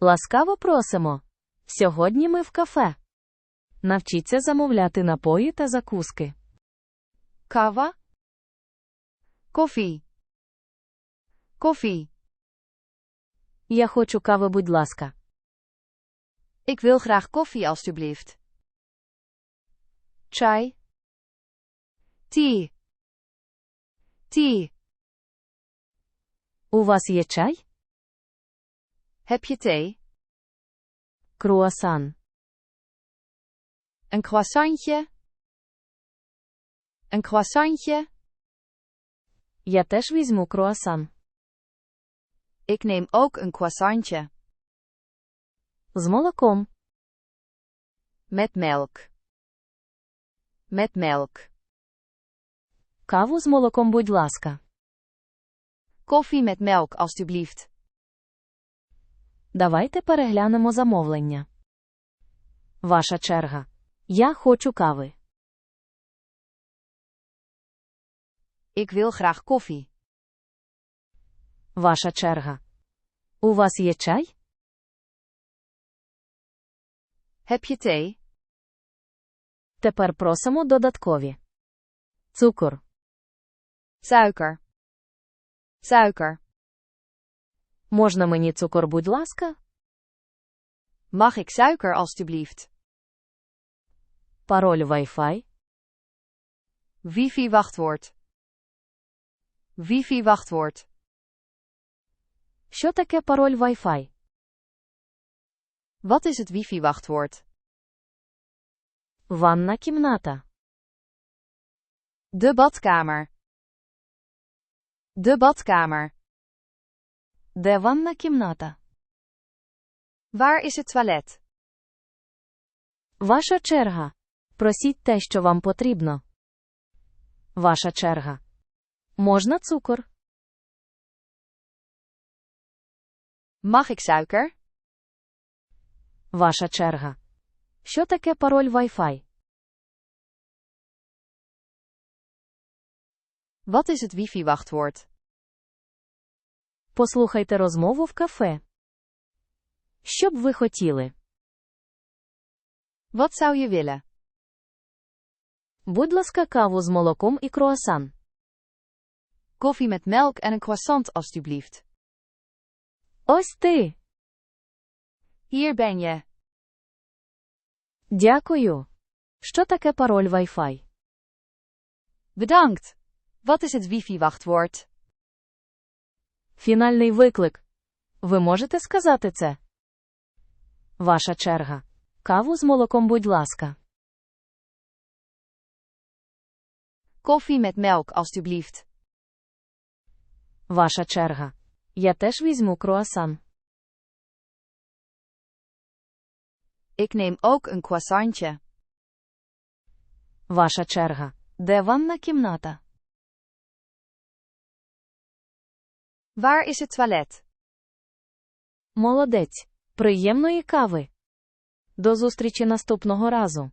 Ласкаво просимо. Сьогодні ми в кафе. Навчіться замовляти напої та закуски. Кава? Koffie. Koffie. Я хочу кави, будь ласка. Ik wil graag koffie alstublieft. Чай, Tea. Tea. у вас є чай? Heb je thee? Круасан. Een croissantje? Een croissantje? Я теж візьму круасан. Ik neem ook een croissantje. З молоком. Met melk. Met melk. Каву з молоком, будь ласка. Koffie met melk alstublieft. Давайте переглянемо замовлення. Ваша черга. Я хочу кави. Ik wil graag koffie. Ваша черга. У вас є чай? Heb je thee? Тепер просимо додаткові. Цукор. Suiker. Suiker. Можна мені цукор, будь ласка? Mag ik suiker alstublieft? Пароль Wi-Fi. Wifi wachtwoord. Wifi wachtwoord. Що таке пароль Wi-Fi? Wat is het wifi wachtwoord? Ванна кімната. De badkamer. De badkamer. Де ванна кімната? Waar is het toilet? Ваша черга. Просіть те, що вам потрібно. Ваша черга. Можна цукор? Mag ik suiker? Ваша черга. Що таке пароль Wi-Fi? Wat is het wifi wachtwoord? Послухайте розмову в кафе. Що б ви хотіли? Wat zou je willen? Будь ласка, каву з молоком і круасан. Koffie met melk en een croissant alstublieft. Ось ти. Hier ben je. Дякую. Що таке пароль Wi-Fi? Bedankt. Wat is het wifi wachtwoord? Фінальний виклик. Ви можете сказати це? Ваша черга. Каву з молоком, будь ласка. Koffie met melk alstublieft. Ваша черга. Я теж візьму круасан. Ik neem ook een croissantje. Ваша черга. Де ванна кімната? Waar is het toilet? Молодець. Приємної кави. До зустрічі наступного разу.